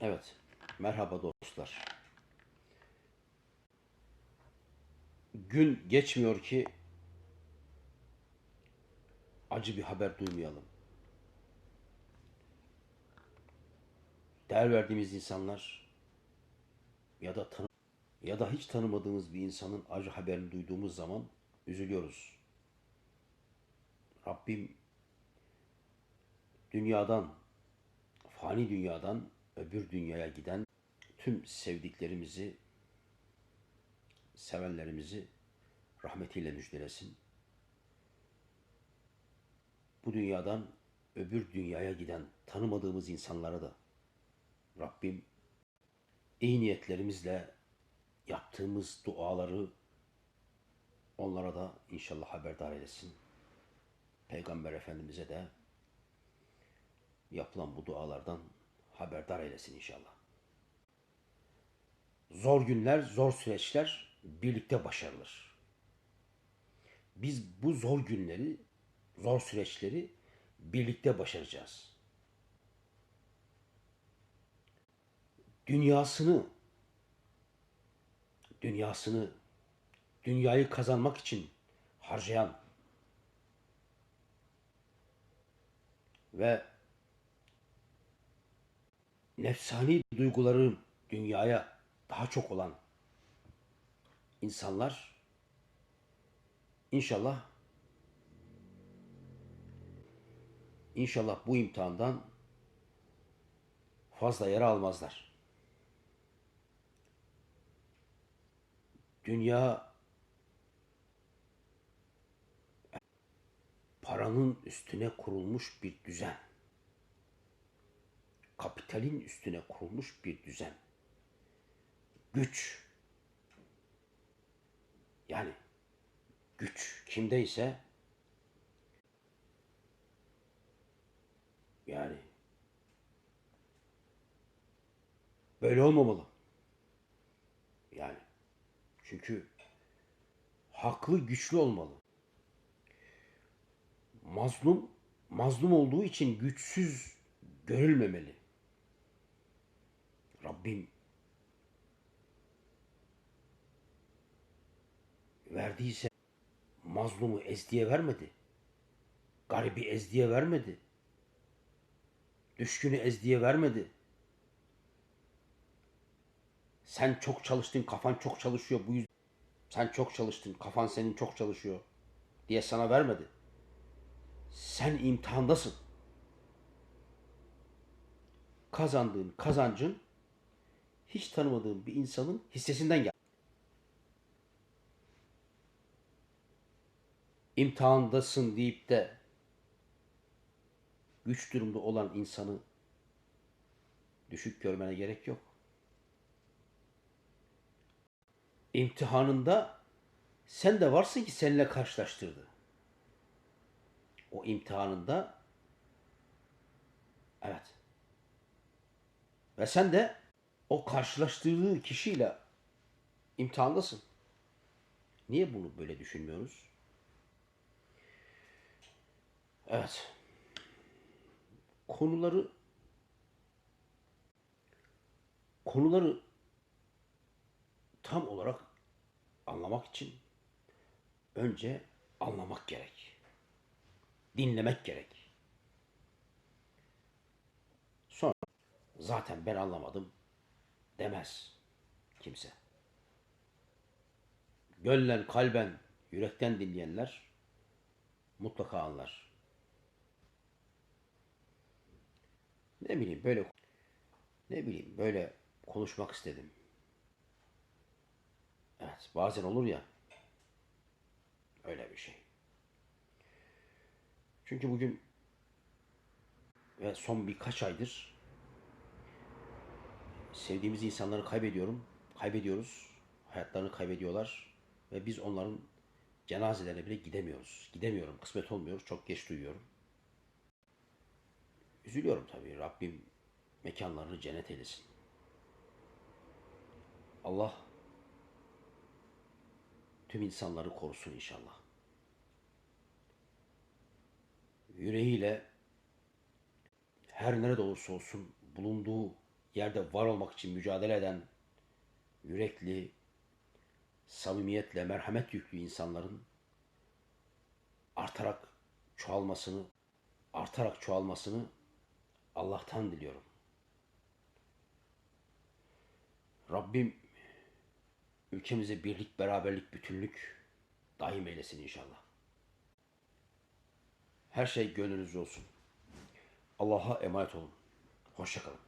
Evet, merhaba dostlar. Gün geçmiyor ki acı bir haber duymayalım. Değer verdiğimiz insanlar ya da tanı ya da hiç tanımadığımız bir insanın acı haberini duyduğumuz zaman üzülüyoruz. Rabbim dünyadan, fani dünyadan öbür dünyaya giden tüm sevdiklerimizi, sevenlerimizi rahmetiyle müjdelesin. Bu dünyadan öbür dünyaya giden tanımadığımız insanlara da Rabbim iyi niyetlerimizle yaptığımız duaları onlara da inşallah haberdar eylesin. Peygamber Efendimiz'e de yapılan bu dualardan haberdar eylesin inşallah. Zor günler, zor süreçler birlikte başarılır. Biz bu zor günleri, zor süreçleri birlikte başaracağız. Dünyasını, dünyasını, dünyayı kazanmak için harcayan ve nefsani duyguları dünyaya daha çok olan insanlar inşallah inşallah bu imtihandan fazla yara almazlar. Dünya paranın üstüne kurulmuş bir düzen kapitalin üstüne kurulmuş bir düzen. Güç. Yani güç kimdeyse yani böyle olmamalı. Yani çünkü haklı güçlü olmalı. Mazlum mazlum olduğu için güçsüz görülmemeli. Rabbim verdiyse mazlumu ezdiye vermedi. Garibi ezdiye vermedi. Düşkünü ezdiye vermedi. Sen çok çalıştın, kafan çok çalışıyor. Bu yüzden sen çok çalıştın, kafan senin çok çalışıyor diye sana vermedi. Sen imtihandasın. Kazandığın kazancın hiç tanımadığın bir insanın hissesinden gel. İmtihandasın deyip de güç durumda olan insanı düşük görmene gerek yok. İmtihanında sen de varsın ki seninle karşılaştırdı. O imtihanında evet. Ve sen de o karşılaştırdığı kişiyle imtihandasın. Niye bunu böyle düşünmüyoruz? Evet. Konuları konuları tam olarak anlamak için önce anlamak gerek. Dinlemek gerek. Sonra zaten ben anlamadım demez kimse. Gönlen, kalben, yürekten dinleyenler mutlaka anlar. Ne bileyim böyle ne bileyim böyle konuşmak istedim. Evet, bazen olur ya öyle bir şey. Çünkü bugün ve son birkaç aydır sevdiğimiz insanları kaybediyorum, kaybediyoruz. Hayatlarını kaybediyorlar ve biz onların cenazelerine bile gidemiyoruz. Gidemiyorum, kısmet olmuyor, çok geç duyuyorum. Üzülüyorum tabii. Rabbim mekanlarını cennet eylesin. Allah tüm insanları korusun inşallah. Yüreğiyle her nerede olursa olsun bulunduğu yerde var olmak için mücadele eden yürekli, samimiyetle merhamet yüklü insanların artarak çoğalmasını, artarak çoğalmasını Allah'tan diliyorum. Rabbim ülkemize birlik, beraberlik, bütünlük daim eylesin inşallah. Her şey gönlünüzce olsun. Allah'a emanet olun. Hoşçakalın.